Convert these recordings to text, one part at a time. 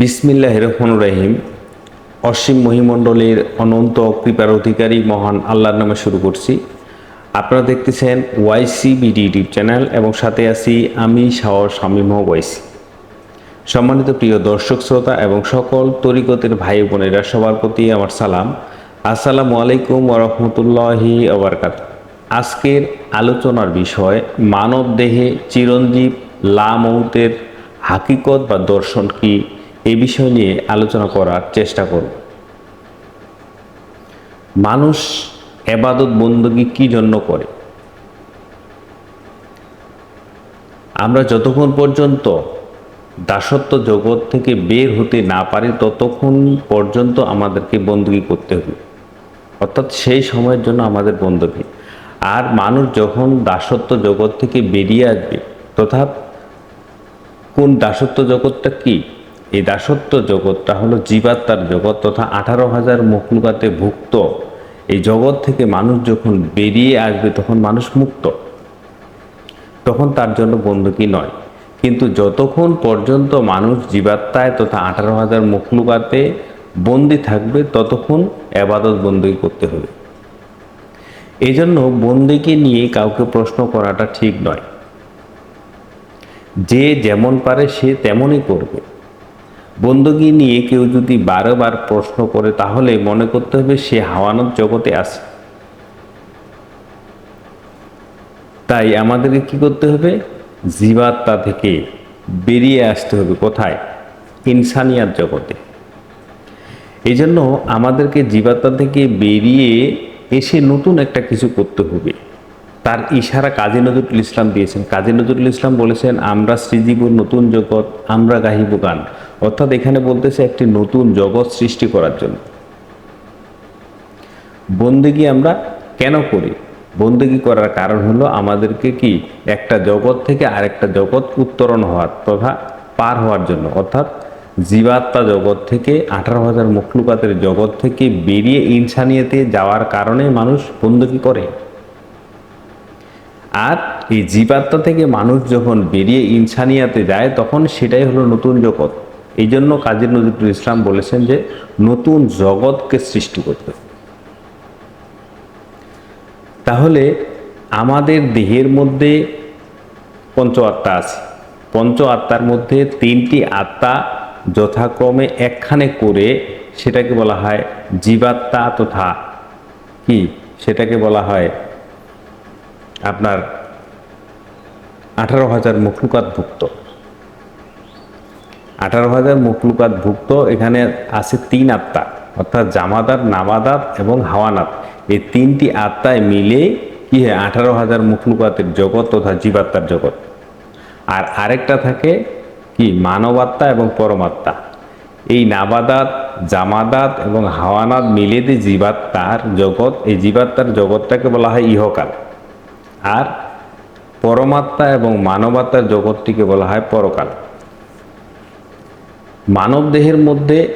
বিসমিল্লাহ রহমান রহিম। অসীম মহিমণ্ডলের অনন্ত কৃপার অধিকারী মহান আল্লাহর নামে শুরু করছি। আপনারা দেখতেছেন ওয়াইসি বিডি ইউটিউব চ্যানেল এবং সাথে আছি আমি শাহর শামীম ওয়াইসি সম্মানিত প্রিয় দর্শক, শ্রোতা এবং সকল তরিকতের ভাই বোনেরা, সবার প্রতি আমার সালাম। আসসালামু আলাইকুম ওরহমতুল্লাহি আবরকাত আজকের আলোচনার বিষয় মানব দেহে চিরঞ্জীব লামৌতের হাকিকত বা দর্শন কি? এই বিষয় নিয়ে আলোচনা করার চেষ্টা করব। মানুষ এবাদত বন্দী কি জন্য করে? আমরা যতক্ষণ পর্যন্ত দাসত্ব জগৎ থেকে বের হতে না পারি, ততক্ষণ পর্যন্ত আমাদেরকে বন্দী করতে হবে। অর্থাৎ সেই সময়ের জন্য আমাদের বন্দী আর মানুষ যখন দাসত্ব জগৎ থেকে বেরিয়ে আসবে তথা কোন দাসত্ব জগৎটা কি? এই দাসত্ব জগৎটা হলো জীবাত্মার জগৎ তথা আঠারো হাজার মকলুকাতে ভুক্ত। এই জগৎ থেকে মানুষ যখন বেরিয়ে আসবে, তখন মানুষ মুক্ত। তখন তার জন্য বন্দুকি নয়। কিন্তু যতক্ষণ পর্যন্ত মানুষ জীবাত্মায় তথা আঠারো হাজার মখলুকাতে বন্দি থাকবে, ততক্ষণ আবাদত বন্দী করতে হবে। এই জন্য বন্দিকে নিয়ে কাউকে প্রশ্ন করাটা ঠিক নয়। যে যেমন পারে সে তেমনই করবে। বন্দুকি নিয়ে কেউ যদি বারবার প্রশ্ন করে, তাহলে মনে করতে হবে সে হাওয়ানত জগতে আছে। তাই আমাদেরকে কি করতে হবে? জীবাত্মা থেকে বেরিয়ে আসতে হবে কোথায়? ইনসানিয়াত জগতে। এই জন্য আমাদেরকে জীবাত্মা থেকে বেরিয়ে এসে নতুন একটা কিছু করতে হবে। তার ইশারা কাজী নজরুল ইসলাম দিয়েছেন। কাজী নজরুল ইসলাম বলেছেন, আমরা সৃজিব নতুন জগৎ, আমরা গাহিব গান। অর্থাৎ এখানে বলতেছে একটি নতুন জগৎ সৃষ্টি করার জন্য। বন্দিগি আমরা কেন করি? বন্দিগি করার কারণ হলো আমাদেরকে কি? একটা জগৎ থেকে আরেকটা জগৎ উত্তরণ হওয়ার তথা পার হওয়ার জন্য। অর্থাৎ জীবাত্মা জগৎ থেকে, আঠারো হাজার মখলুকাতের জগৎ থেকে বেরিয়ে ইনসানিয়াতে যাওয়ার কারণে মানুষ বন্দিগি করে। আর এই জীবাত্মা থেকে মানুষ যখন বেরিয়ে ইনসানিয়াতে যায়, তখন সেটাই হলো নতুন জগৎ। এই জন্য কাজী নজরুল ইসলাম বলেছেন যে নতুন জগৎকে সৃষ্টি করতে তাহলে আমাদের দেহের মধ্যে পঞ্চ আত্মা আছে। পঞ্চ আত্মার মধ্যে তিনটি আত্মা যথাক্রমে একখানে করে সেটাকে বলা হয় জীবাত্মা তথা কি? সেটাকে বলা হয় আপনার আঠারো হাজার মখলুকাত ভুক্ত আঠারো হাজার মখলুকাত ভুক্ত, এখানে আছে তিন আত্মা, অর্থাৎ জামাদাত নামাদাত এবং হাওয়ানাত। এই তিনটি আত্মায় মিলে কি হয়? আঠারো হাজার মুখলুকাতের জগৎ তথা জীবাত্মার জগৎ। আর আরেকটা থাকে কি? মানবাত্মা এবং পরমাত্মা। এই নাবাদাত জামাদাত এবং হাওয়ানাত মিলে যে জীবাত্মার জগৎ, এই জীবাত্মার জগৎটাকে বলা হয় ইহকাল। আর পরমাত্মা এবং মানবাত্মার জগৎটিকে বলা হয় পরকাল। মানব দেহের মধ্যে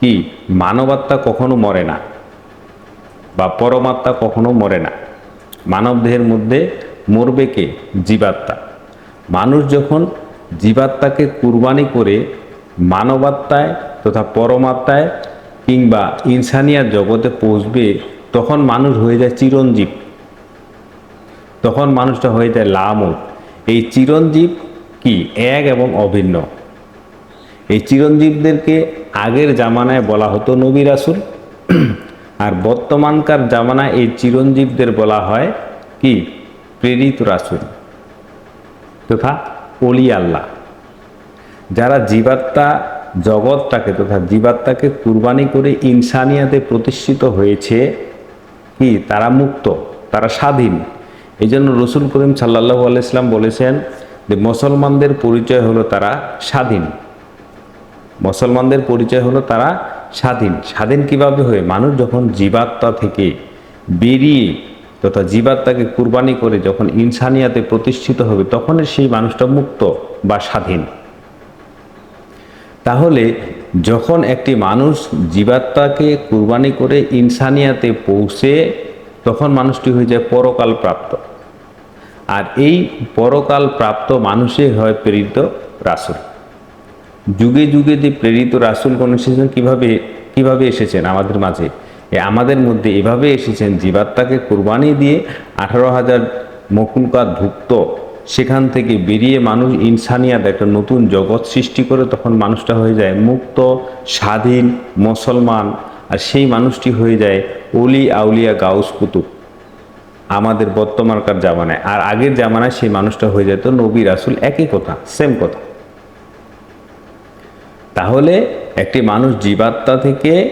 কি? মানবাত্মা কখনো মরে না বা পরমাত্মা কখনো মরে না। মানব দেহের মধ্যে মরবে কে? জীবাত্মা। মানুষ যখন জীবাত্মাকে কুরবানি করে মানবাত্মায় তথা পরমাত্মায় কিংবা ইনসানিয়া জগতে পৌঁছবে, তখন মানুষ হয়ে যায় চিরঞ্জীব। তখন মানুষটা হয়ে যায় লামত এই চিরঞ্জীব কি? এক এবং অভিন্ন। এই চিরঞ্জীবদেরকে আগের জামানায় বলা হতো নবী রাসুল। আর বর্তমানকার জামানায় এই চিরঞ্জীবদের বলা হয় কি? প্রেরিত রাসুল। তথা অলি আল্লাহ। যারা জীবাত্মা জগৎটাকে তথা জীবাত্মাকে কুরবানি করে ইনসানিয়াতে প্রতিষ্ঠিত হয়েছে, কি? তারা মুক্ত, তারা স্বাধীন। এই জন্য রসুল করিম সাল্লাহ আলাইসলাম বলেছেন যে, মুসলমানদের পরিচয় হলো তারা স্বাধীন। মুসলমানদের পরিচয় হলো তারা স্বাধীন। স্বাধীন কীভাবে হয়ে? মানুষ যখন জীবাত্মা থেকে বেরিয়ে তথা জীবাত্মাকে কুরবানি করে যখন ইনসানিয়াতে প্রতিষ্ঠিত হবে, তখন সেই মানুষটা মুক্ত বা স্বাধীন। তাহলে যখন একটি মানুষ জীবাত্মাকে কুরবানি করে ইনসানিয়াতে পৌঁছে, তখন মানুষটি হয়ে যায় পরকাল প্রাপ্ত আর এই পরকাল প্রাপ্ত মানুষই হয় প্রেরিত রাসুল। যুগে যুগে যে প্রেরিত রাসুল রাসুলগণ এসেছেন, কীভাবে কীভাবে এসেছেন আমাদের মাঝে? আমাদের মধ্যে এভাবে এসেছেন, জীবাত্মাকে কোরবানি দিয়ে আঠারো হাজার মকুলকাত ভুক্ত সেখান থেকে বেরিয়ে মানুষ ইনসানিয়াত একটা নতুন জগৎ সৃষ্টি করে তখন মানুষটা হয়ে যায় মুক্ত, স্বাধীন, মুসলমান, আর সেই মানুষটি হয়ে যায় অলি আউলিয়া গাউস কুতুব। আমাদের বর্তমানকার জামানায়, আর আগের জামানায় সেই মানুষটা হয়ে যেত নবী রাসুল, একই কথা সেম কথা। তাহলে একটি মানুষ জীবাত্মা থেকে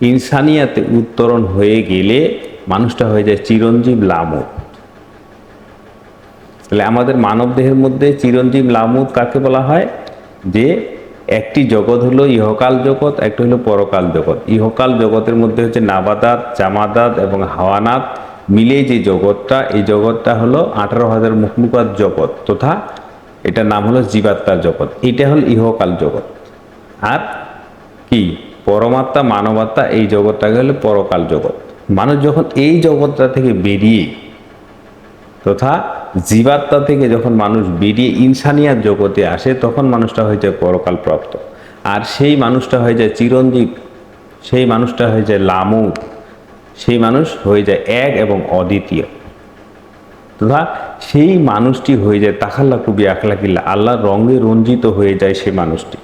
ইনসানিয়াতে উত্তরণ হয়ে গেলে মানুষটা হয়ে যায় চিরঞ্জীব লামুদ। তাহলে আমাদের মানব দেহের মধ্যে চিরঞ্জীব লামুদ কাকে বলা হয়? যে একটি জগৎ হলো ইহকাল জগৎ, একটা হলো পরকাল জগৎ। ইহকাল জগতের মধ্যে হচ্ছে নাবাদাত, জামাদাত এবং হাওয়ানাত। মিলে যে জগৎটা, এই জগৎটা হলো আঠারো হাজার মুখমুখাত জগৎ। তথা এটার নাম হলো জীবাত্মার জগৎ। এটা হলো ইহকাল জগৎ। আর কি? পরমাত্মা, মানবাত্মা, এই জগৎটাকে হলো পরকাল জগৎ। মানুষ যখন এই জগৎটা থেকে বেরিয়ে তথা জীবাত্মা থেকে যখন মানুষ বেরিয়ে ইনসানিয়ার জগতে আসে, তখন মানুষটা হয়ে যায় পরকাল প্রাপ্ত। আর সেই মানুষটা হয়ে যায় চিরঞ্জীব। সেই মানুষটা হয়ে যায় লামুদ সেই মানুষ হয়ে যায় এক এবং অদ্বিতীয়। তথা সেই মানুষটি হয়ে যায় তাখাল্লা কুবি আখলাকিল্লা আল্লাহর রঙে রঞ্জিত হয়ে যায় সেই মানুষটি।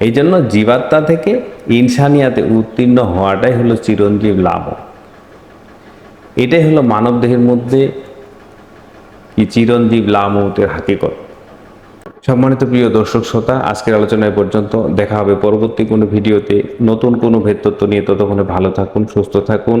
এই জন্য জীবাত্মা থেকে ইনসানিয়াতে উত্তীর্ণ হওয়াটাই হলো চিরঞ্জীব লাভ। এটাই হলো মানব দেহের মধ্যে কি চিরঞ্জীব লামতের হাকিকত। সম্মানিত প্রিয় দর্শক শ্রোতা, আজকের আলোচনায় পর্যন্ত। দেখা হবে পরবর্তী কোনো ভিডিওতে। নতুন কোনো ভেদতত্ত্ব নিয়ে ততক্ষণে ভালো থাকুন, সুস্থ থাকুন।